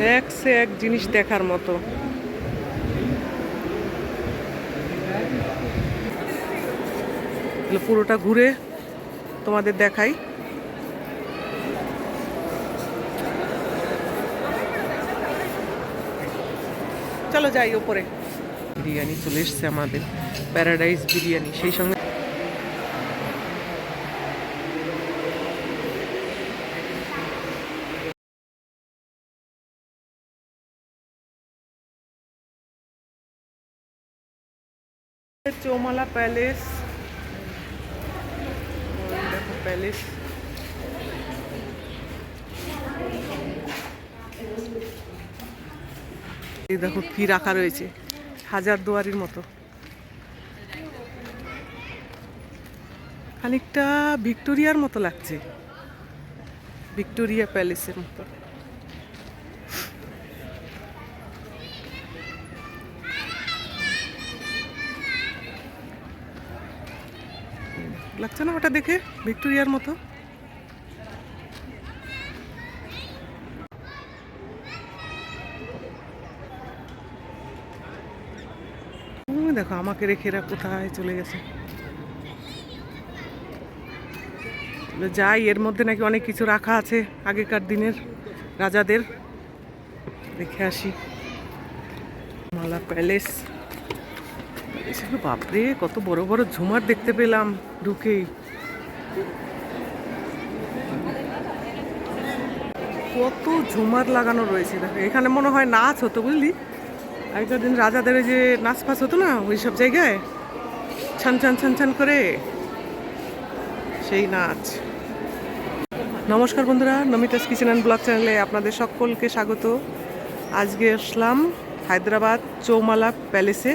এক সে এক জিনিস দেখার মতো। পুরোটা ঘুরে তোমাদের দেখাই। চলো যাই ওপরে। বিরিয়ানি চলে এসছে আমাদের। প্যারাডাইস বিরিয়ানি, সেই সঙ্গে চৌমালা প্যালেস দেখো প্যালেস এই দেখো কি রাখা রয়েছে। হাজার দুয়ারির মতো। খানিকটা ভিক্টোরিয়ার মতো লাগছে। ভিক্টোরিয়া প্যালেসের মতো। লাগছে না ওটা দেখে? ভিক্টোরিয়ার মতো। দেখো, আমাকে রেখে এরা কোথায় চলে গেছে। যাই, এর মধ্যে নাকি অনেক কিছু রাখা আছে আগেকার দিনের রাজাদের। দেখে আসি। মালা প্যালেস। প্যালেসে বাপরে, কত বড় বড় ঝুমার দেখতে পেলাম ঢুকেই কত ঝুমার লাগানো রয়েছে, দেখো, এখানে মনে হয় নাচ হতো, বুঝলি? আগেকার দিন রাজাদের যে নাচ ফাচ হতো না, ওই সব জায়গায়? ছান ছান ছান ছান করে। সেই নাচ। নমস্কার বন্ধুরা, নমিতাস কিচেন অ্যান্ড ব্লগ চ্যানেলে আপনাদের সকলকে স্বাগত। আজকে আসলাম হায়দ্রাবাদ চৌমালা প্যালেসে।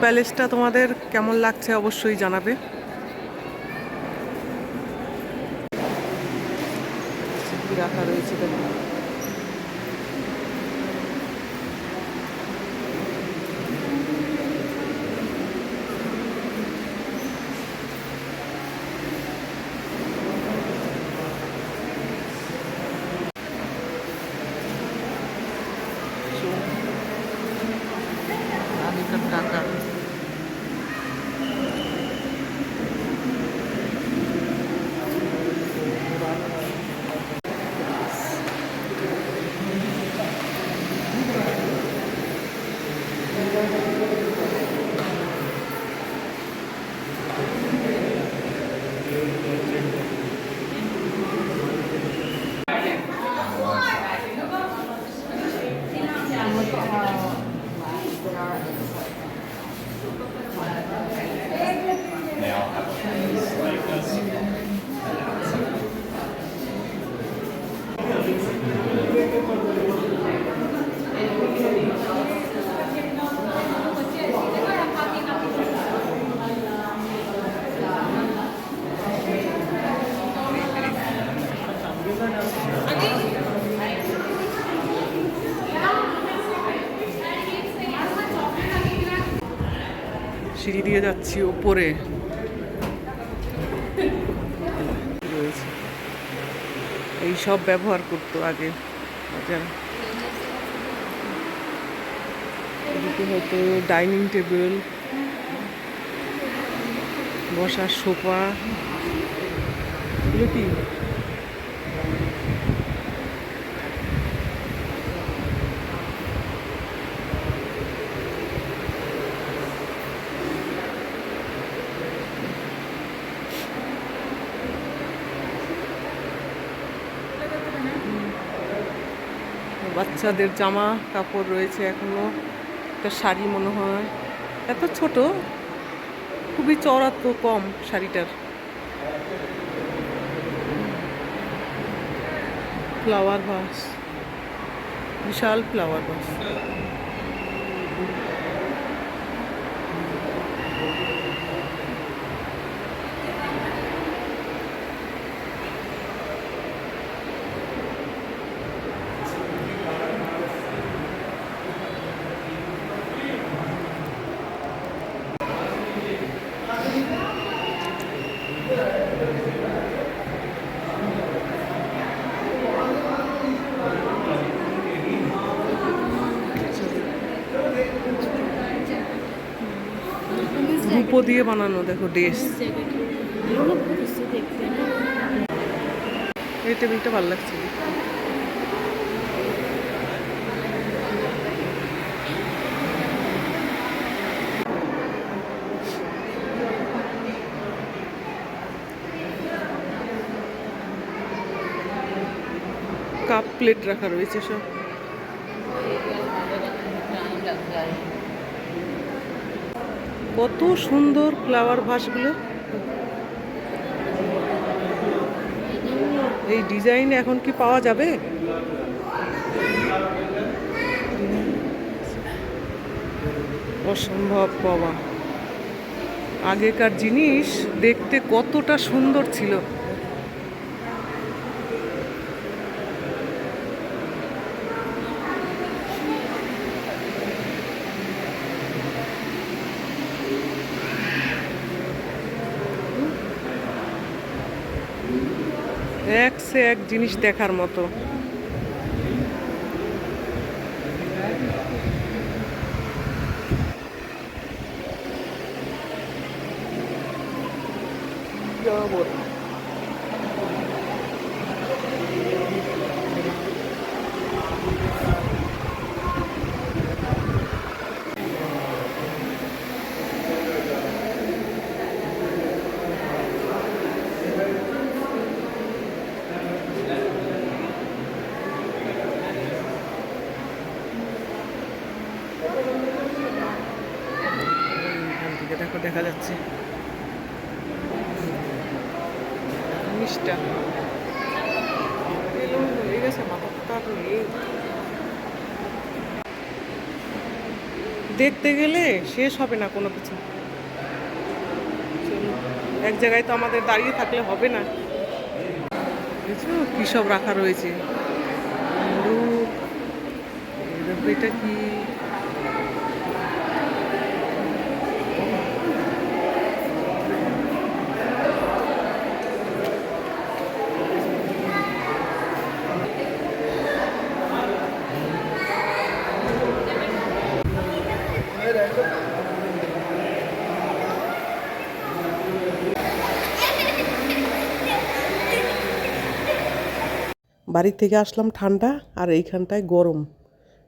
প্যালেসটা তোমাদের কেমন লাগছে অবশ্যই জানাবে। রাখা রয়েছে সিঁড়ি দিয়ে যাচ্ছি ওপরে রয়েছে এই সব ব্যবহার করতো আগে। যারা হয়তো ডাইনিং টেবিল, বসার সোফা। এগুলো কি? বাচ্চাদের জামা কাপড় রয়েছে এখনও, একটা শাড়ি মনে হয়। এত ছোট, খুবই চড়া তো কম শাড়িটার। ফ্লাওয়ার ভাস, বিশাল ফ্লাওয়ার ভাস। দিয়ে বানানো দেখো ড্রেস এই টেবিলটা ভালো লাগছে কাপ প্লেট রাখা রয়েছে সব। কত সুন্দর ফ্লাওয়ার ভাসগুলো। এই ডিজাইন এখন কি পাওয়া যাবে? অসম্ভব পাওয়া আগেকার জিনিস দেখতে কতটা সুন্দর ছিল। এক সে এক জিনিস দেখার মতো। এখান থেকে দেখো যাচ্ছে। হয়ে গেছে। দেখতে গেলে শেষ হবে না কোনো কিছু। এক জায়গায় তো আমাদের দাঁড়িয়ে থাকলে হবে না। বুঝছ কী সব রাখা রয়েছে? এটা কি? বাড়ি থেকে আসলাম ঠান্ডা আর এইখানটায় গরম।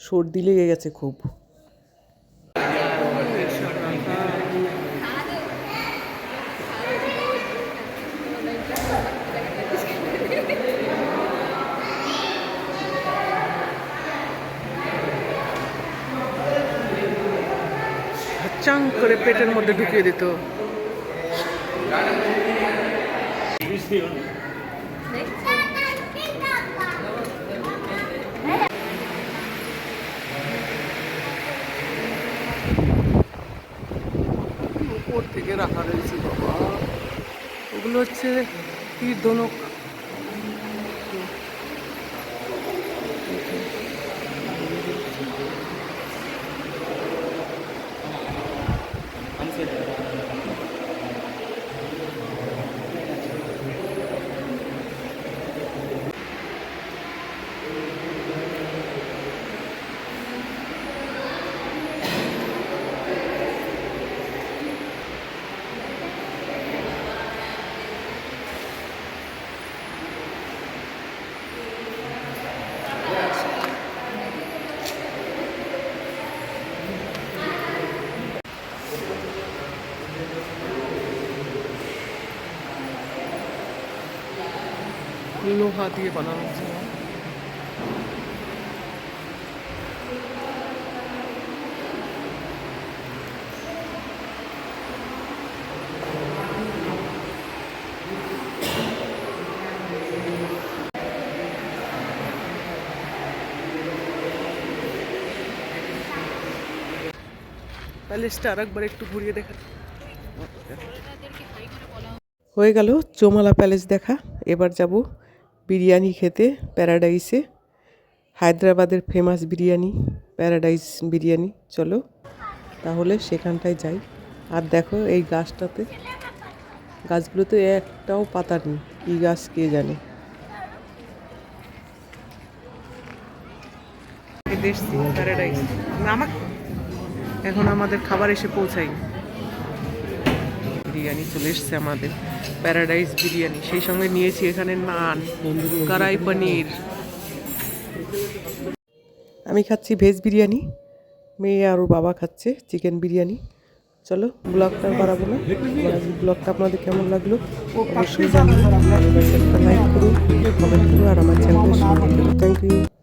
সর্দি লেগে গেছে খুব। চাং করে পেটের মধ্যে ঢুকিয়ে দিত। উপর থেকে রাখা রয়েছে বাবা। ওগুলো হচ্ছে তীর লোহা দিয়ে বানানো প্যালেসটা আর একবার একটু ঘুরিয়ে দেখা। হয়ে গেল চোমালা প্যালেস দেখা। এবার যাব বিরিয়ানি খেতে, প্যারাডাইসে। হায়দ্রাবাদের ফেমাস বিরিয়ানি, প্যারাডাইস বিরিয়ানি। চলো, তাহলে সেখানটায় যাই। আর দেখো এই গাছটাতে, গাছগুলোতে একটাও পাতা নেই। কী গাছ কে জানে? এখন আমাদের খাবার এসে পৌঁছাই। বিরিয়ানি চলে এসছে আমাদের। প্যারাডাইস বিরিয়ানি সেই সঙ্গে নিয়েছি এখানে নান, কড়াই পনির। আমি খাচ্ছি ভেজ বিরিয়ানি। মেয়ে আর ওর বাবা খাচ্ছে চিকেন বিরিয়ানি। চলো, ব্লগটা বাড়াবো না। ব্লগটা আপনাদের কেমন লাগল? অবশ্যই জানাবেন। লাইক করুন কমেন্ট করুন, আর আমার চ্যানেলের থ্যাংক ইউ